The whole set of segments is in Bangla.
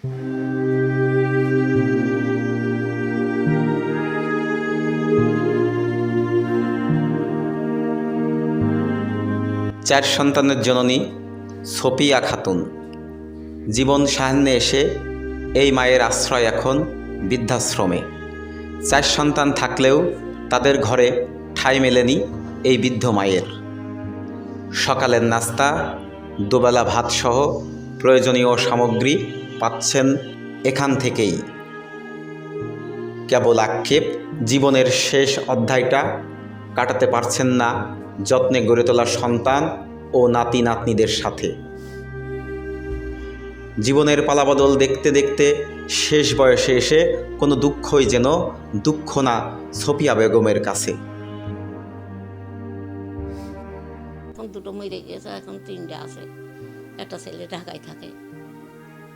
চার সন্তানের জননী সোপিয়া খাতুন। জীবন সাহান্যে এসে এই মায়ের আশ্রয় এখন বৃদ্ধাশ্রমে। চার সন্তান থাকলেও তাদের ঘরে ঠাঁই মেলেনি এই বৃদ্ধ মায়ের। সকালের নাস্তা, দুবেলা ভাতসহ প্রয়োজনীয় সামগ্রী পাচ্ছেন এখান থেকেই। কেবল আক্ষেপ, জীবনের শেষ অধ্যায়টা কাটাতে পারছেন না যত্নে গড়ে তোলা সন্তান ও নাতি নাতনিদের সাথে। জীবনের পালাবদল দেখতে দেখতে শেষ বয়সে এসে কোনো দুঃখই যেন দুঃখ না সফিয়া বেগমের কাছে। এখন দুটো মরে গেছে, এখন তিনটে আছে। একটা ছেলে ঢাকায় থাকে।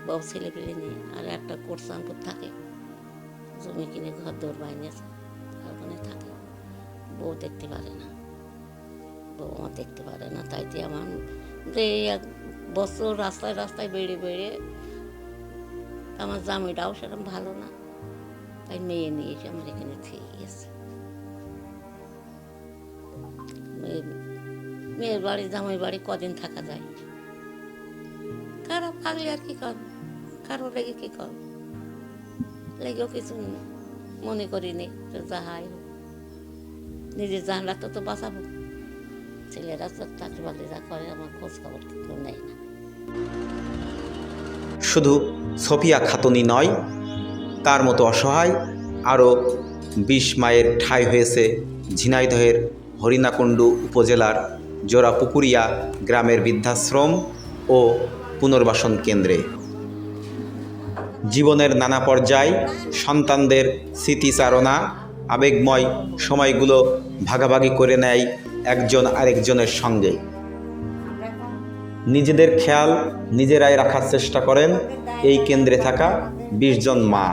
বউ ছেলে পেলে নিয়ে আর একটা কোটসানপুর থাকে। জমি কিনে ঘর দৌড় বাইনেছে ওখানে থাকে। বউ দেখতে পারে না। বউ আমার দেখতে পারে না, তাই দিয়ে আমার যে এক বছর রাস্তায় রাস্তায় বেড়ে বেড়ে আমার জামাইটাও সেরকম ভালো না, তাই মেয়ে নিয়ে এসে আমার এখানে থেকে গেছে। মেয়ে, মেয়ের বাড়ি জামাই বাড়ি কদিন থাকা যায়? খারাপ থাকলে আর কি কর কারও লেগে কি কর? লেগেও কিছু মনে করিনি যাহাই হোক। নিজের জানলা তো তো বাঁচাবো। ছেলেরা তো চাকরি বাকরি যা করে, আমার খোঁজ খবর কেউ নেয় না। শুধু সফিয়া খাতুনই নয়, তার মতো অসহায়, আরও বিশ মায়ের ঠাঁই হয়েছে ঝিনাইদহের হরিণাকুণ্ডু উপজেলার জোড়াপুকুরিয়া গ্রামের বৃদ্ধাশ্রম ও পুনর্বাসন কেন্দ্রে। জীবনের নানা পর্যায়, সন্তানদের স্মৃতিচারণা, আবেগময় সময়গুলো ভাগাভাগি করে নেয় একজন আরেকজনের সঙ্গে। নিজেদের খেয়াল নিজেরাই রাখার চেষ্টা করেন, এই কেন্দ্রে থাকা বিশ জন মা।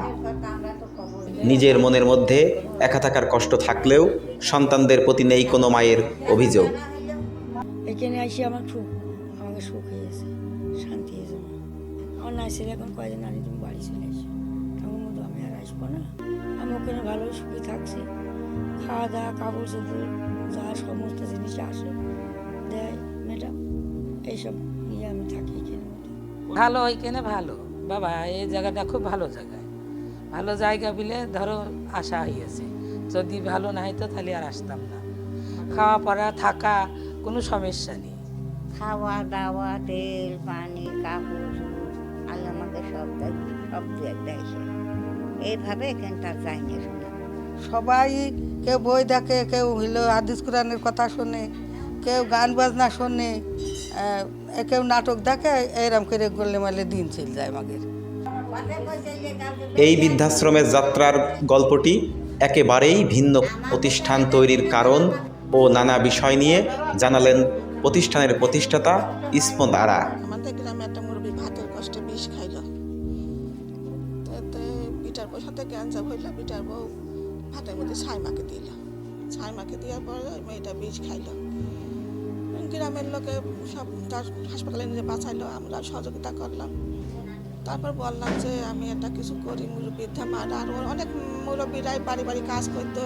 নিজের মনের মধ্যে একা থাকার কষ্ট থাকলেও সন্তানদের প্রতি নেই কোনো মায়ের অভিযোগ। এখানে আসি আমার সুখ আমাকে সুখ হয়েছে আমার না ছেলে এখন কয়দিন আনি তুমি বাড়ি চলে এসো। তখন মতো আমি আর আসব না। আমি ওখানে ভালো সুখে থাকছি। খাওয়া দাওয়া কাপড় চোপড় যা সমস্ত জিনিস আসে দেয় ম্যাডাম এইসব নিয়ে আমি থাকি এখানে ভালো ওইখানে ভালো। বাবা এই জায়গাটা খুব ভালো জায়গা। ভালো জায়গা বলে ধরো আশা হয়েছে যদি ভালো না হতো তাহলে আর আসতাম না। খাওয়া পড়া থাকা কোনো সমস্যা নেই। খাওয়া দাওয়া তেল পানি কাপড় সব দিয়ে দেয়ছে এইভাবে এখানটা যায়নি শোনা সবাই কেউ বই দেখে কেউ হইল হাদিস কোরআনের কথা শোনে কেউ গান বাজনা শোনে কেউ নাটক দেখে এরম করে গলে মালে দিন চলে যায় আমাদের। এই বৃদ্ধাশ্রমের যাত্রার গল্পটি একেবারেই ভিন্ন প্রতিষ্ঠান তৈরির কারণ ও নানা বিষয় নিয়ে জানালেন প্রতিষ্ঠানের প্রতিষ্ঠাতা ইসমত আরা। আমাদের গ্রামে একটা মুরব্বী ভাতের কষ্টে বিষ খাইল। তাতে বিটার বউ, সাথে গ্যাঞ্জাম হইল বিটার বউ ভাতের মধ্যে ছাই মাকে দিল। ছাই মাকে দেওয়ার পর মেয়েটা বিষ খাইল। গ্রামের লোকে সব তার হাসপাতালে নিয়ে বাঁচাইলো, আমরা সহযোগিতা করলাম। তারপর বললাম যে, আমি একটা কিছু করি মুরব্বীর মারা। আর অনেক মুরব্বীরাই বাড়ি বাড়ি কাজ করতো।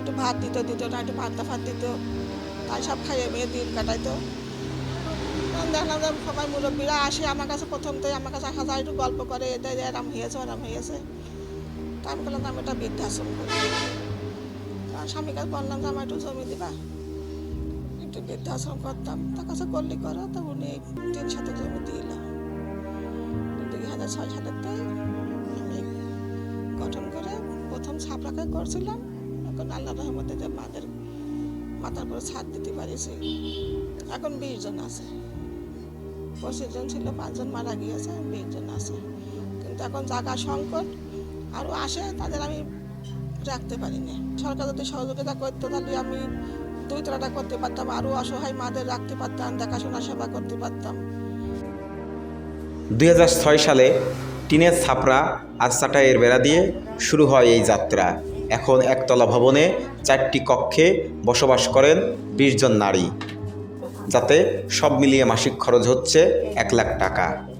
একটু ভাত দিত দিত না, একটু ভাত দিত। তাই সব খাইয়ে মেয়ে দিন কাটাইতো। দেখলাম যে সবাই মুরব্বীরা আসে আমার কাছে প্রথম থেকে আমার কাছে আসা যায়, একটু গল্প করে যে এরম হয়েছে, ওরম হয়েছে। তা আমি বললাম আমি একটা বৃদ্ধাশ্রম করি। আর স্বামীর কাছে বললাম যে আমার একটু জমি দিবা। একটু বৃদ্ধাশ্রম করতাম। তার কাছে করলি করো, তো উনি তিন শতক জমি দিল। দুই হাজার ছয় সালের আমি গঠন করে প্রথম ছাপড়াকে করছিলাম। এখন আল্লাহ রহমতে যে মাদের মাথার পরে ছাদ দিতে পারিছি। এখন বিশ জন আছে। পঁচিশ জন ছিল, পাঁচজন মারা গিয়েছে বিশ আছে। কিন্তু এখন জায়গা সংকট, আরও আসে, তাদের আমি রাখতে পারি পারিনি। সরকার যদি সহযোগিতা করতো, তাহলে আমি দুই তলাটা করতে পারতাম, আরও অসহায় মাদের রাখতে পারতাম, দেখাশোনা সেবা করতে পারতাম। দুই হাজার ছয় সালে টিনের ছাপড়া আর চাটাইয়ের বেড়া দিয়ে শুরু হয় এই যাত্রা। এখন একতলা ভবনে চারটি কক্ষে বসবাস করেন বিশ জন নারী। যাতে সব মিলিয়ে মাসিক খরচ হচ্ছে এক লাখ টাকা।